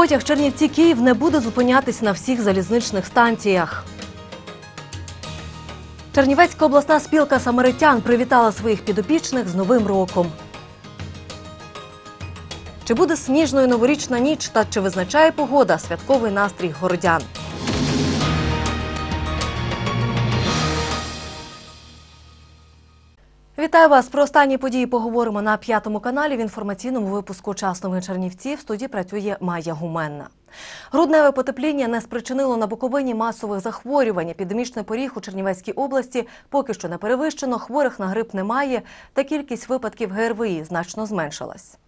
Потяг Чернівці Київ не буде зупинятись на всіх залізничних станціях. Чернівецька обласна спілка самаритян привітала своїх підопічних з Новим роком. Чи буде сніжною новорічна ніч та чи визначає погода святковий настрій городян? Вітаю вас. Про останні події поговоримо на п'ятому каналі в інформаційному випуску «Час новин Чернівці». В студії працює Майя Гуменна. Грудневе потепління не спричинило на Буковині масових захворювань. Епідемічний поріг у Чернівецькій області поки що не перевищено. Хворих на грип немає, та кількість випадків ГРВІ значно зменшилась.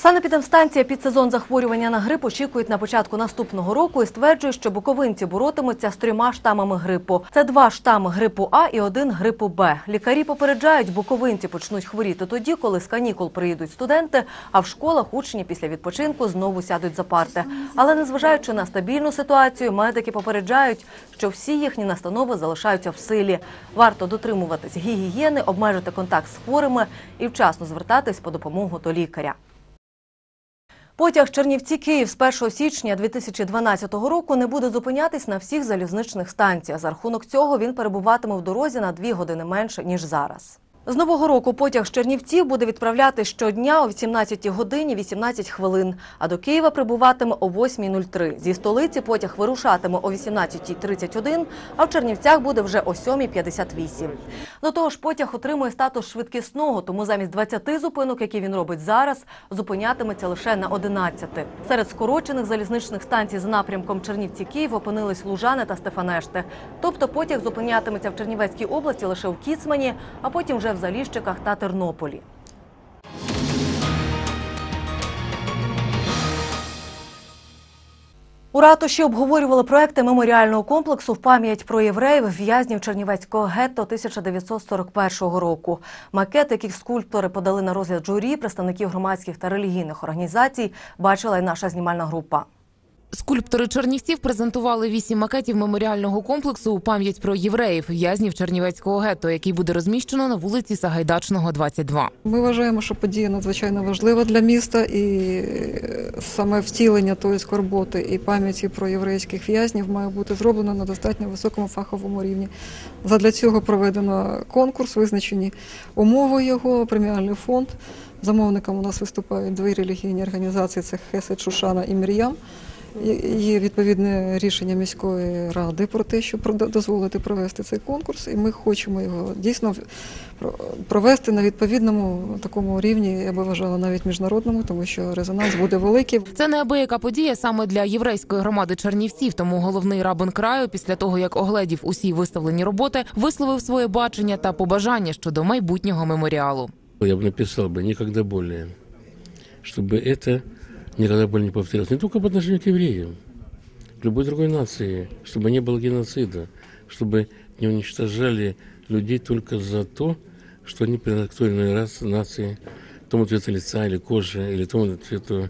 Санепідемстанція під сезон захворювання на грип очікують на початку наступного року і стверджує, що буковинці боротимуться з трьома штамами грипу. Це два штами грипу А і один грипу Б. Лікарі попереджають, буковинці почнуть хворіти тоді, коли з канікул приїдуть студенти, а в школах учні після відпочинку знову сядуть за парти. Але незважаючи на стабільну ситуацію, медики попереджають, що всі їхні настанови залишаються в силі. Варто дотримуватись гігієни, обмежити контакт з хворими і вчасно звертатись по допомогу до лікаря. Потяг Чернівці Київ з 1 січня 2012 року не буде зупинятись на всіх залізничних станціях. За рахунок цього він перебуватиме в дорозі на дві години менше ніж зараз. З нового року потяг з Чернівців буде відправляти щодня о 18 годині 18 хвилин, а до Києва прибуватиме о 8.03. Зі столиці потяг вирушатиме о 18.31, а в Чернівцях буде вже о 7.58. До того ж, потяг отримує статус швидкісного, тому замість 20 зупинок, які він робить зараз, зупинятиметься лише на 11. Серед скорочених залізничних станцій за напрямком Чернівці-Київ опинились Лужани та Стефанешти. Тобто потяг зупинятиметься в Чернівецькій області лише в Кіцмані, а потім вже в Заліщиках та Тернополі. У ратуші обговорювали проекти меморіального комплексу в пам'ять про євреїв в'язнів Чернівецького гетто 1941 року. Макет, який скульптори подали на розгляд журі, представників громадських та релігійних організацій, бачила й наша знімальна група. Скульптори Чернівців презентували вісім макетів меморіального комплексу у пам'ять про євреїв, в'язнів Чернівецького гетто, який буде розміщено на вулиці Сагайдачного, 22. Ми вважаємо, що подія надзвичайно важлива для міста, і е, саме втілення тої скорботи і пам'яті про єврейських в'язнів має бути зроблено на достатньо високому фаховому рівні. Задля цього проведено конкурс, визначені умови його, преміальний фонд. Замовником у нас виступають дві релігійні організації: це Хесед Шушана і Мір'ям. Є відповідне рішення міської ради про те, щоб прода- дозволити провести цей конкурс, і ми хочемо його дійсно про- провести на відповідному такому рівні, я би вважала навіть міжнародному, тому що резонанс буде великий. Це неабияка подія саме для єврейської громади Чернівців. Тому головний рабин краю, після того як огледів усі виставлені роботи, висловив своє бачення та побажання щодо майбутнього меморіалу. Я бы написал бы никогда более, чтобы это никогда более не повторилось. Не только по отношению к евреям, к любой другой нации, чтобы не было геноцида, чтобы не уничтожали людей только за то, что они принадлежат к той или иной расе, нации, тому цвету лица или кожи, или тому цвету,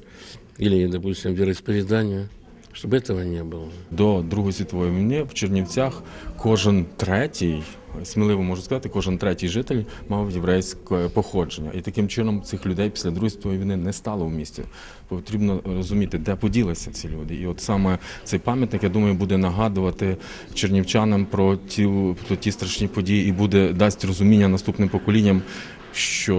или, допустим, вероисповеданию, чтобы этого не было. До Другої світової війни в Чернівцях кожен третій, сміливо можу сказати, кожен третій житель мав єврейське походження. І таким чином цих людей після Другої світової війни не стало в місті. Потрібно розуміти, де поділися ці люди. І от саме цей пам'ятник, я думаю, буде нагадувати чернівчанам про ті, про ті страшні події і буде дасть розуміння наступним поколінням, що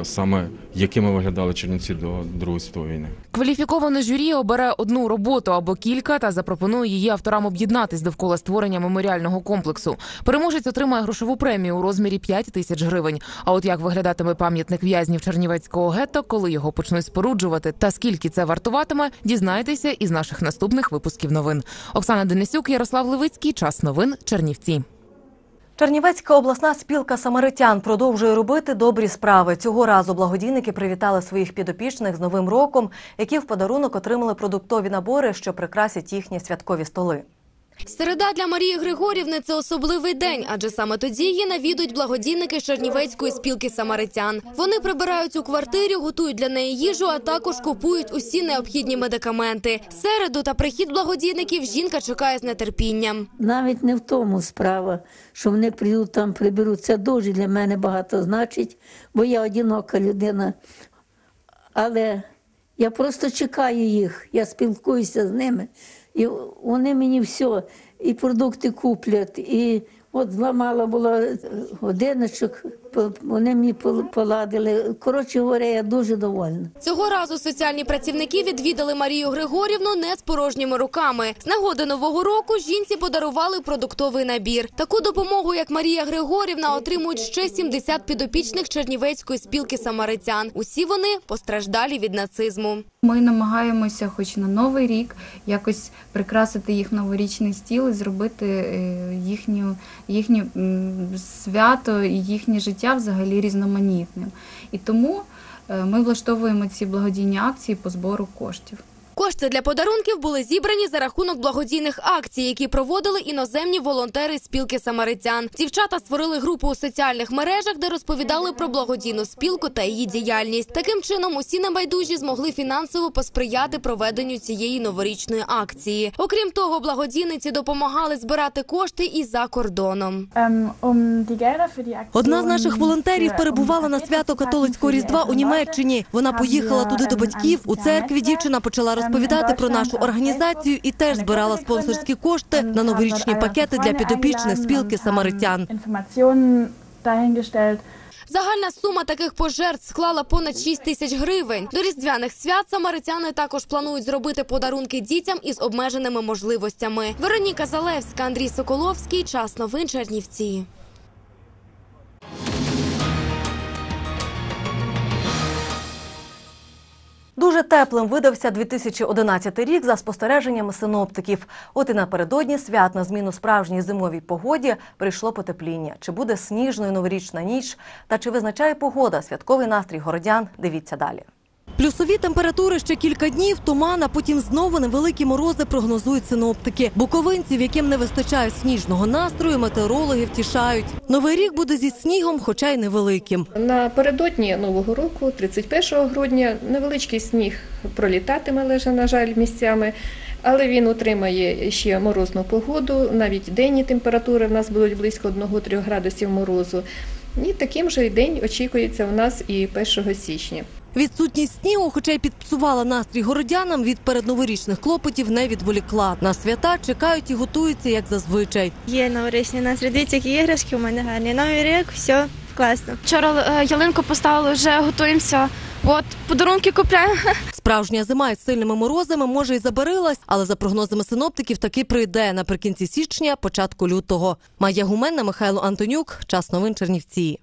е, саме якими виглядали Чернівці до Другої світової війни. Кваліфіковане журі обере одну роботу або кілька та запропонує її авторам об'єднатись довкола створення меморіального комплексу. Переможець отримає грошову премію у розмірі 5 тисяч гривень. А от як виглядатиме пам'ятник в'язнів Чернівецького гетто, коли його почнуть споруджувати, та скільки це вартуватиме, дізнайтеся із наших наступних випусків новин. Оксана Денисюк, Ярослав Левицький. Час новин Чернівці. Чернівецька обласна спілка самаритян продовжує робити добрі справи. Цього разу благодійники привітали своїх підопічних з Новим роком, які в подарунок отримали продуктові набори, що прикрасять їхні святкові столи. Середа для Марії Григорівни це особливий день, адже саме тоді її навідують благодійники Чернівецької спілки самаритян. Вони прибирають у квартирі, готують для неї їжу, а також купують усі необхідні медикаменти. Середу та прихід благодійників жінка чекає з нетерпінням. Навіть не в тому справа, що вони прийдуть там, приберуть. Це дуже для мене багато значить, бо я одинока людина. Але Я просто чекаю їх, я спілкуюся з ними. І вони мені все, і продукти куплять, і от зламала була е, годиночок, вони мені поладили. Коротше говоря, я дуже довольна. Цього разу соціальні працівники відвідали Марію Григорівну не з порожніми руками. З нагоди нового року жінці подарували продуктовий набір. Таку допомогу, як Марія Григорівна, отримують ще 70 підопічних Чернівецької спілки самаритян. Усі вони постраждалі від нацизму. Ми намагаємося, хоч на новий рік, якось прикрасити їх новорічний стіл і зробити е, їхню, їхнє свято і їхнє життя взагалі різноманітним. І тому е, ми влаштовуємо ці благодійні акції по збору коштів. Кошти для подарунків були зібрані за рахунок благодійних акцій, які проводили іноземні волонтери спілки самаритян. Дівчата створили групу у соціальних мережах, де розповідали про благодійну спілку та її діяльність. Таким чином, усі небайдужі змогли фінансово посприяти проведенню цієї новорічної акції. Окрім того, благодійниці допомагали збирати кошти і за кордоном. Одна з наших волонтерів перебувала на свято католицького різдва у Німеччині. Вона поїхала туди до батьків. У церкві дівчина почала розповідати про нашу організацію і теж збирала спонсорські кошти на новорічні пакети для підопічних спілки самаритян. Загальна сума таких пожертв склала понад 6 тисяч гривень. До різдвяних свят самаритяни також планують зробити подарунки дітям із обмеженими можливостями. Вероніка Залевська, Андрій Соколовський. Час новин Чернівці. Дуже теплим видався 2011 рік за спостереженнями синоптиків. От і напередодні свят на зміну справжній зимовій погоді прийшло потепління. Чи буде сніжною новорічна ніч та чи визначає погода святковий настрій городян? Дивіться далі. Плюсові температури ще кілька днів, туман, а потім знову невеликі морози прогнозують синоптики. Буковинців, яким не вистачає сніжного настрою, метеорологи втішають. Новий рік буде зі снігом, хоча й невеликим. Напередодні Нового року, 31 грудня, невеличкий сніг пролітатиме, лише, на жаль, місцями, але він утримає ще морозну погоду. Навіть денні температури в нас будуть близько 1-3 градусів морозу. І таким же день очікується у нас і 1 січня. Відсутність снігу, хоча й підпсувала настрій городянам, від передноворічних клопотів не відволікла. На свята чекають і готуються, як зазвичай. Є новорічний настрій. Дивіться, які іграшки у мене гарні. Новий рік, все класно. Вчора е, ялинку поставили, вже готуємося. От подарунки купляємо. Справжня зима із сильними морозами може й забарилась, але за прогнозами синоптиків таки прийде наприкінці січня, початку лютого. Майя Гуменна, Михайло Антонюк. Час новин Чернівці.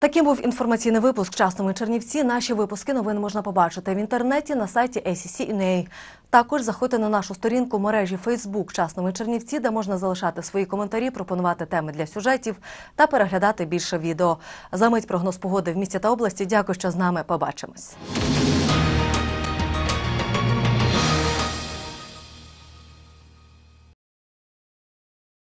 Таким був інформаційний випуск «Час Чернівці. Наші випуски новин можна побачити в інтернеті на сайті ACC.UNA. Також заходьте на нашу сторінку в мережі Facebook «Час Чернівці, де можна залишати свої коментарі, пропонувати теми для сюжетів та переглядати більше відео. За мить прогноз погоди в місті та області. Дякую, що з нами. Побачимось.